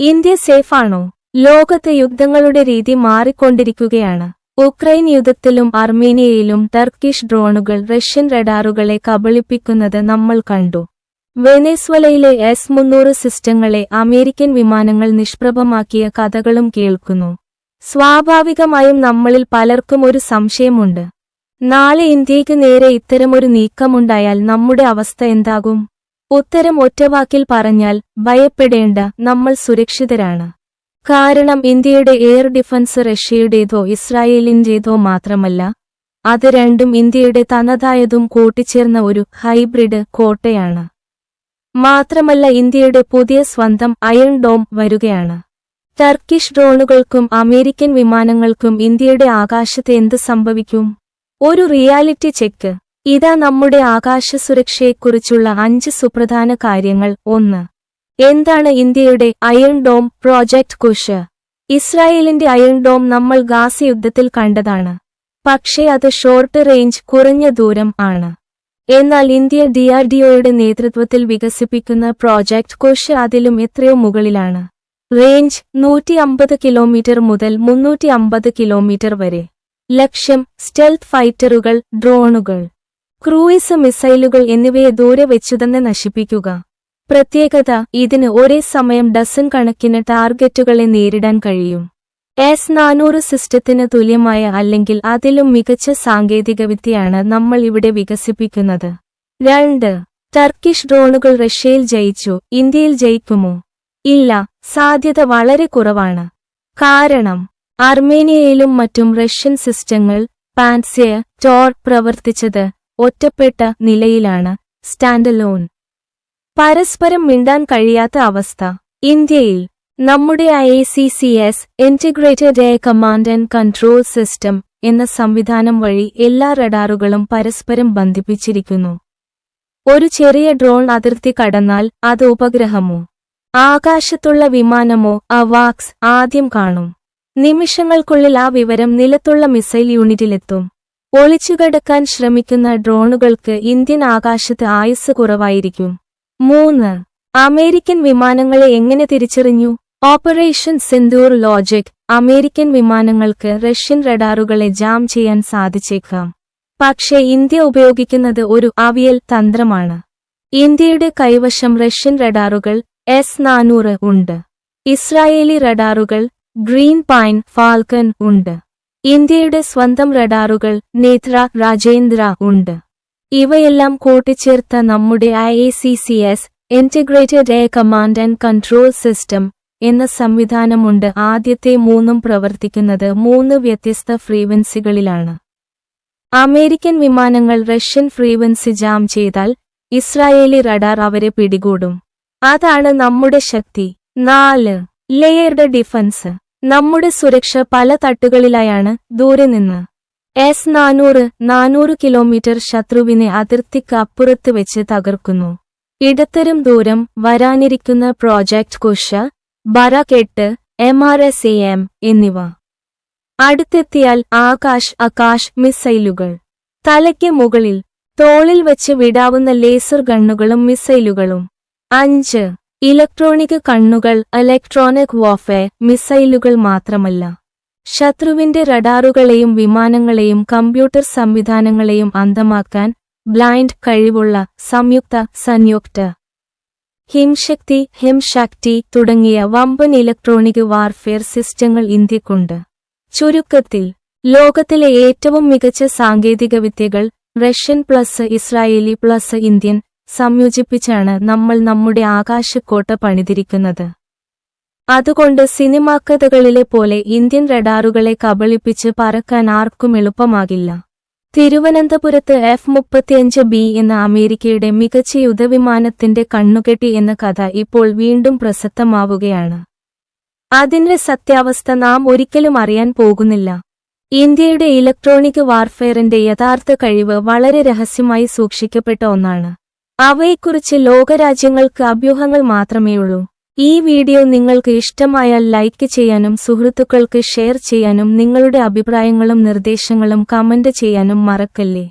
India സേഫാണോ? ലോകത്തെ യുദ്ധങ്ങളുടെ രീതി മാറിക്കൊണ്ടിരിക്കുകയാണ്. ഉക്രൈൻ യുദ്ധത്തിലും അർമേനിയയിലും ടർക്കിഷ് ഡ്രോണുകൾ റഷ്യൻ റഡാറുകളെ കബളിപ്പിക്കുന്നത് നമ്മൾ കണ്ടു. വെനേസ്വലയിലെ എസ് മുന്നൂറ് സിസ്റ്റങ്ങളെ അമേരിക്കൻ വിമാനങ്ങൾ നിഷ്പ്രഭമാക്കിയ കഥകളും കേൾക്കുന്നു. സ്വാഭാവികമായും നമ്മളിൽ പലർക്കും ഒരു സംശയമുണ്ട്. നാളെ ഇന്ത്യയ്ക്ക് നേരെ ഇത്തരമൊരു നീക്കമുണ്ടായാൽ നമ്മുടെ അവസ്ഥ എന്താകും? ഉത്തരം ഒറ്റവാക്കിൽ പറഞ്ഞാൽ ഭയപ്പെടേണ്ട നമ്മൾ സുരക്ഷിതരാണ്. കാരണം ഇന്ത്യയുടെ എയർ ഡിഫൻസ് റഷ്യയുടേതോ ഇസ്രായേലിന്റേതോ മാത്രമല്ല അത് രണ്ടും ഇന്ത്യയുടെ തനതായതും കൂട്ടിച്ചേർന്ന ഒരു ഹൈബ്രിഡ് കോട്ടയാണ്. മാത്രമല്ല ഇന്ത്യയുടെ പുതിയ സ്വന്തം അയൺ ഡോം വരികയാണ്. ടർക്കിഷ് ഡ്രോണുകൾക്കും അമേരിക്കൻ വിമാനങ്ങൾക്കും ഇന്ത്യയുടെ ആകാശത്ത് എന്ത് സംഭവിക്കും? ഒരു റിയാലിറ്റി ചെക്ക്. ഇതാ നമ്മുടെ ആകാശ സുരക്ഷയെക്കുറിച്ചുള്ള അഞ്ച് സുപ്രധാന കാര്യങ്ങൾ. ഒന്ന്. എന്താണ് ഇന്ത്യയുടെ അയൺ ഡോം പ്രോജക്ട് കുഷ് ഇസ്രായേലിന്റെ അയൺ ഡോം നമ്മൾ ഗാസ യുദ്ധത്തിൽ കണ്ടതാണ്. പക്ഷേ അത് ഷോർട്ട് റേഞ്ച് കുറഞ്ഞ ദൂരം ആണ്. എന്നാൽ ഇന്ത്യ ഡിആർഡിഒയുടെ നേതൃത്വത്തിൽ വികസിപ്പിക്കുന്ന പ്രോജക്ട് കുഷ് അതിലും എത്രയോ മുകളിലാണ്. റേഞ്ച് നൂറ്റി അമ്പത് കിലോമീറ്റർ മുതൽ മുന്നൂറ്റി അമ്പത് കിലോമീറ്റർ വരെ. ലക്ഷ്യം സ്റ്റെൽത്ത് ഫൈറ്ററുകൾ ഡ്രോണുകൾ ക്രൂയിസ് മിസൈലുകൾ എന്നിവയെ ദൂരെ വെച്ചുതന്നെ നശിപ്പിക്കുക. പ്രത്യേകത ഇതിന് ഒരേ സമയം ഡസൻ കണക്കിന് ടാർഗറ്റുകളെ നേരിടാൻ കഴിയും. എസ് നാനൂറ് സിസ്റ്റത്തിന് തുല്യമായ അല്ലെങ്കിൽ അതിലും മികച്ച സാങ്കേതികവിദ്യയാണ് നമ്മൾ ഇവിടെ വികസിപ്പിക്കുന്നത്. രണ്ട് ടർക്കിഷ് ഡ്രോണുകൾ റഷ്യയിൽ ജയിച്ചു ഇന്ത്യയിൽ ജയിക്കുമോ? ഇല്ല സാധ്യത വളരെ കുറവാണ്. കാരണം അർമേനിയയിലും മറ്റും റഷ്യൻ സിസ്റ്റങ്ങൾ പാൻസിയ ടോർ പ്രവർത്തിച്ചത് ഒറ്റപ്പെട്ട നിലയിലാണ് സ്റ്റാൻഡലോൺ. പരസ്പരം മിണ്ടാൻ കഴിയാത്ത അവസ്ഥ. ഇന്ത്യയിൽ നമ്മുടെ I C C S integrated air command and control system എന്ന സംവിധാനം വഴി എല്ലാ റഡാറുകളും പരസ്പരം ബന്ധിപ്പിച്ചിരിക്കുന്നു. ഒരു ചെറിയ ഡ്രോൺ അതിർത്തി കടന്നാൽ അത് ഉപഗ്രഹമോ ആകാശത്തുള്ള വിമാനമോ അവാക്സ് ആദ്യം കാണും. നിമിഷങ്ങൾക്കുള്ളിൽ ആ വിവരം നിലത്തുള്ള മിസൈൽ യൂണിറ്റിലെത്തും. ഒളിച്ചുകടക്കാൻ ശ്രമിക്കുന്ന ഡ്രോണുകൾക്ക് ഇന്ത്യൻ ആകാശത്ത് ആയുസ് കുറവായിരിക്കും. മൂന്ന്. അമേരിക്കൻ വിമാനങ്ങളെ എങ്ങനെ തിരിച്ചറിഞ്ഞു? Operation Sindoor logic. അമേരിക്കൻ വിമാനങ്ങൾക്ക് റഷ്യൻ റഡാറുകളെ ജാം ചെയ്യാൻ സാധിച്ചേക്കാം. പക്ഷേ ഇന്ത്യ ഉപയോഗിക്കുന്നത് ഒരു അവിയൽ തന്ത്രമാണ്. ഇന്ത്യയുടെ കൈവശം റഷ്യൻ റഡാറുകൾ എസ് നാനൂറ് ഉണ്ട്. ഇസ്രായേലി റഡാറുകൾ ഗ്രീൻ പൈൻ ഫാൽക്കൺ ഉണ്ട്. ഇന്ത്യയുടെ സ്വന്തം റഡാറുകൾ നേത്ര രാജേന്ദ്ര ഉണ്ട്. ഇവയെല്ലാം കൂട്ടിച്ചേർത്ത നമ്മുടെ I A C C S integrated air command and control system എന്ന സംവിധാനമുണ്ട്. ആദ്യത്തെ മൂന്നും പ്രവർത്തിക്കുന്നത് മൂന്ന് വ്യത്യസ്ത ഫ്രീവൻസികളിലാണ്. അമേരിക്കൻ വിമാനങ്ങൾ റഷ്യൻ ഫ്രീവൻസി ജാം ചെയ്താൽ ഇസ്രായേലി റഡാർ അവരെ പിടികൂടും. അതാണ് നമ്മുടെ ശക്തി. നാല് ലെയർഡ് ഡിഫൻസ് നമ്മുടെ സുരക്ഷ പല തട്ടുകളിലായാണ് ദൂരെ നിന്ന്. എസ് നാനൂറ് നാനൂറ് കിലോമീറ്റർ ശത്രുവിനെ അതിർത്തിക്ക് അപ്പുറത്ത് വെച്ച് തകർക്കുന്നു. ഇടത്തരം ദൂരം വരാനിരിക്കുന്ന project Kusha Barak eight M R S A M എന്നിവ. അടുത്തെത്തിയാൽ ആകാശ് ആകാശ് മിസൈലുകൾ. തലയ്ക്ക് മുകളിൽ തോളിൽ വെച്ച് വിടാവുന്ന ലേസർ ഗണ്ണുകളും മിസൈലുകളും. അഞ്ച് ഇലക്ട്രോണിക് കണ്ണുകൾ ഇലക്ട്രോണിക് വാർഫെയർ മിസൈലുകൾ മാത്രമല്ല. ശത്രുവിന്റെ റഡാറുകളെയും വിമാനങ്ങളെയും കമ്പ്യൂട്ടർ സംവിധാനങ്ങളെയും അന്തമാക്കാൻ ബ്ലൈൻഡ് കഴിവുള്ള സംയുക്ത സംയുക്ത ഹിംശക്തി ഹിംശക്തി തുടങ്ങിയ വമ്പൻ ഇലക്ട്രോണിക് വാർഫെയർ സിസ്റ്റങ്ങൾ ഇന്ത്യക്കുണ്ട്. ചുരുക്കത്തിൽ ലോകത്തിലെ ഏറ്റവും മികച്ച സാങ്കേതികവിദ്യകൾ Russian plus Israeli plus Indian സംയോജിപ്പിച്ചാണ് നമ്മൾ നമ്മുടെ ആകാശക്കോട്ട പണിതിരിക്കുന്നത്. അതുകൊണ്ട് സിനിമാക്കഥകളിലെ പോലെ ഇന്ത്യൻ റഡാറുകളെ കബളിപ്പിച്ച് പറക്കാൻ ആർക്കും എളുപ്പമാകില്ല. തിരുവനന്തപുരത്ത് എഫ് മുപ്പത്തിയഞ്ച് ബി എന്ന അമേരിക്കയുടെ മികച്ച യുദ്ധവിമാനത്തിന്റെ കണ്ണുകെട്ടി എന്ന കഥ ഇപ്പോൾ വീണ്ടും പ്രസക്തമാവുകയാണ്. അതിന്റെ സത്യാവസ്ഥ നാം ഒരിക്കലും അറിയാൻ പോകുന്നില്ല. ഇന്ത്യയുടെ ഇലക്ട്രോണിക് വാർഫെയറിന്റെ യഥാർത്ഥ കഴിവ് വളരെ രഹസ്യമായി സൂക്ഷിക്കപ്പെട്ട ഒന്നാണ്. അവയെക്കുറിച്ച് ലോകരാജ്യങ്ങൾക്ക് അഭ്യൂഹങ്ങൾ മാത്രമേയുള്ളൂ. ഈ വീഡിയോ നിങ്ങൾക്ക് ഇഷ്ടമായാൽ ലൈക്ക് ചെയ്യാനും സുഹൃത്തുക്കൾക്ക് ഷെയർ ചെയ്യാനും നിങ്ങളുടെ അഭിപ്രായങ്ങളും നിർദ്ദേശങ്ങളും കമന്റ് ചെയ്യാനും മറക്കല്ലേ?